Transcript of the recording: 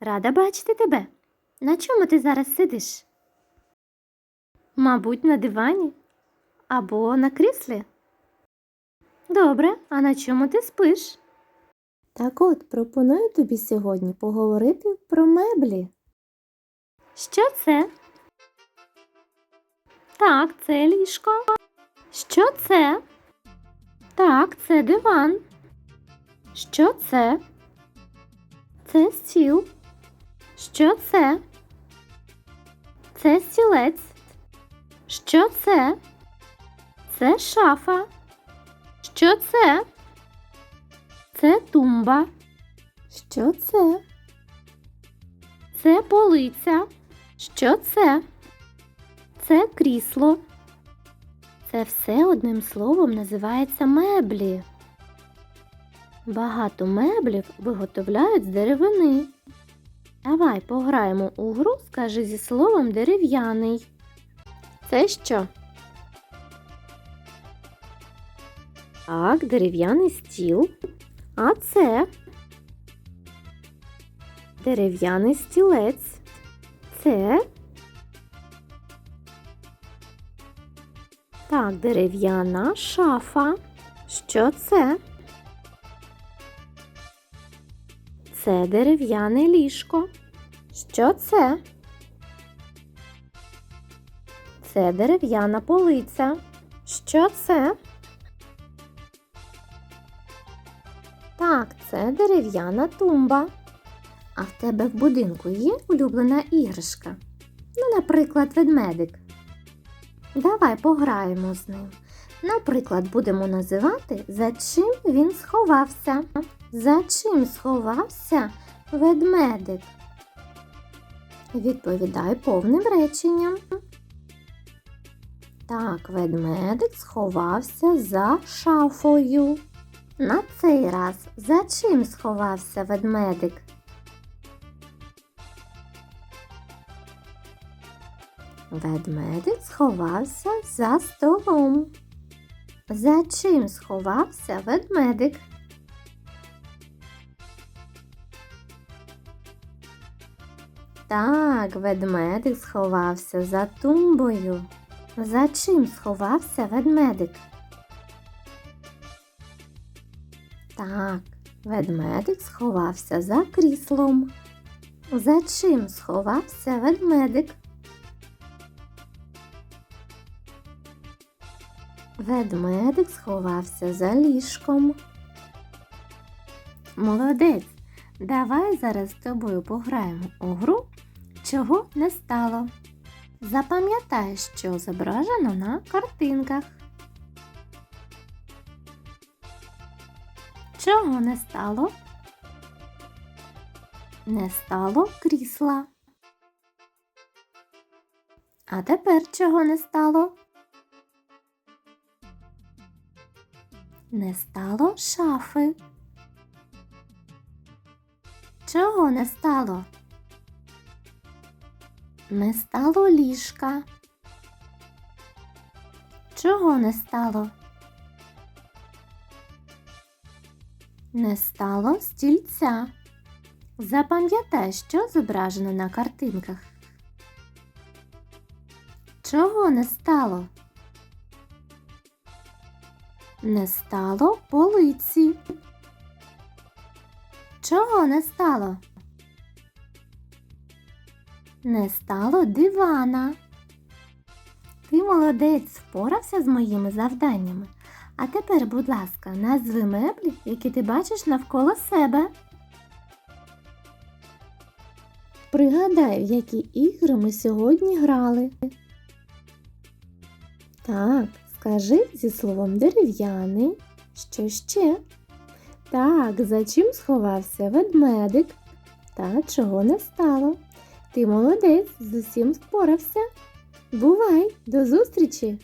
Рада бачити тебе. На чому ти зараз сидиш? Мабуть, на дивані або на кріслі. Добре, а на чому ти спиш? Так от, пропоную тобі сьогодні поговорити про меблі. Що це? Так, це ліжко. Що це? Так, це диван. Що це? Це стіл. Що це? Це стілець. Що це? Це шафа. Що це? Це тумба. Що це? Це полиця. Що це? Це крісло. Це все одним словом називається меблі. Багато меблів виготовляють з деревини. Давай пограємо у гру, скажи зі словом дерев'яний. Це що? Так, дерев'яний стіл. А це дерев'яний стілець. Це так, дерев'яна шафа. Що це? Це дерев'яне ліжко. Що це? Це дерев'яна полиця. Що це? Так, це дерев'яна тумба. А в тебе в будинку є улюблена іграшка? Ну, наприклад, ведмедик. Давай пограємо з ним. Наприклад, будемо називати, за чим він сховався. За чим сховався ведмедик? Відповідай повним реченням. Так, ведмедик сховався за шафою. На цей раз за чим сховався ведмедик? Ведмедик сховався за столом. За чим сховався ведмедик? Так, ведмедик сховався за тумбою. За чим сховався ведмедик? Так, ведмедик сховався за кріслом. За чим сховався ведмедик? Ведмедик сховався за ліжком. Молодець. Давай зараз з тобою пограємо у гру, чого не стало. Запам'ятай, що зображено на картинках. Чого не стало? Не стало крісла. А тепер чого не стало? Не стало шафи. Чого не стало? Не стало ліжка. Чого не стало? Не стало стільця. Запам'ятай, що зображено на картинках. Чого не стало? Не стало полиці. Чого не стало? Не стало дивана. Ти молодець впорався з моїми завданнями. А тепер, будь ласка, назви меблі, які ти бачиш навколо себе. Пригадай, в які ігри ми сьогодні грали. Так, скажи зі словом дерев'яний. Що ще? Так, за чим сховався ведмедик? Та чого не стало? Ти молодець, з усім впорався. Бувай, до зустрічі!